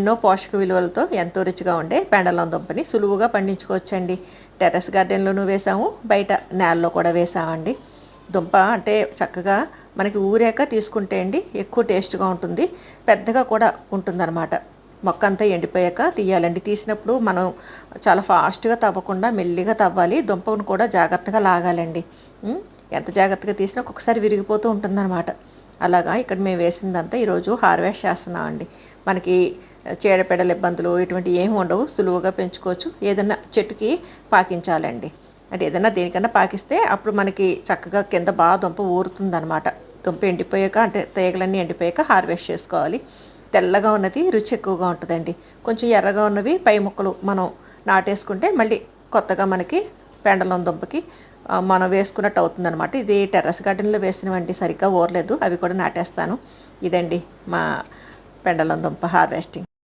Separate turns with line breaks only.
ఎన్నో పోషక విలువలతో ఎంతో రుచిగా ఉండే పెండలం దుంపని సులువుగా పండించుకోవచ్చండి. టెర్రస్ గార్డెన్లోనూ వేసాము బయట నేలలో కూడా వేసామండి. దుంప అంటే చక్కగా మనకి ఊరాక తీసుకుంటే అండి ఎక్కువ టేస్ట్గా ఉంటుంది పెద్దగా కూడా ఉంటుందన్నమాట. మొక్క అంతా ఎండిపోయాక తీయాలండి. తీసినప్పుడు మనం చాలా ఫాస్ట్గా తవ్వకుండా మెల్లిగా తవ్వాలి దుంపను కూడా జాగ్రత్తగా లాగాలండి. ఎంత జాగ్రత్తగా తీసినా ఒక్కొక్కసారి విరిగిపోతూ ఉంటుందన్నమాట. అలాగా ఇక్కడ మేము వేసిందంతా ఈరోజు హార్వెస్ట్ చేస్తున్నామండి. మనకి చీడపీడల ఇబ్బందులు ఇటువంటి ఏమి ఉండవు సులువుగా పెంచుకోవచ్చు. ఏదైనా చెట్టుకి పాకించాలండి. అంటే ఏదైనా దేనికన్నా పాకిస్తే అప్పుడు మనకి చక్కగా కింద బాగా దుంప ఊరుతుందనమాట దుంప ఎండిపోయాక అంటే తీగలన్నీ ఎండిపోయాక హార్వెస్ట్ చేసుకోవాలి. తెల్లగా ఉన్నది రుచి ఎక్కువగా ఉంటుందండి. కొంచెం ఎర్రగా ఉన్నవి పై ముక్కలు మనం నాటేసుకుంటే మళ్ళీ కొత్తగా మనకి పెండలం దుంపకి మనం వేసుకున్నట్టు అవుతుందన్నమాట. ఇది టెర్రస్ గార్డెన్లో వేసినవండి సరిగ్గా ఊరలేదు. అవి కూడా నాటేస్తాను. ఇదండి మా పెండలం దుంప హార్వెస్టింగ్.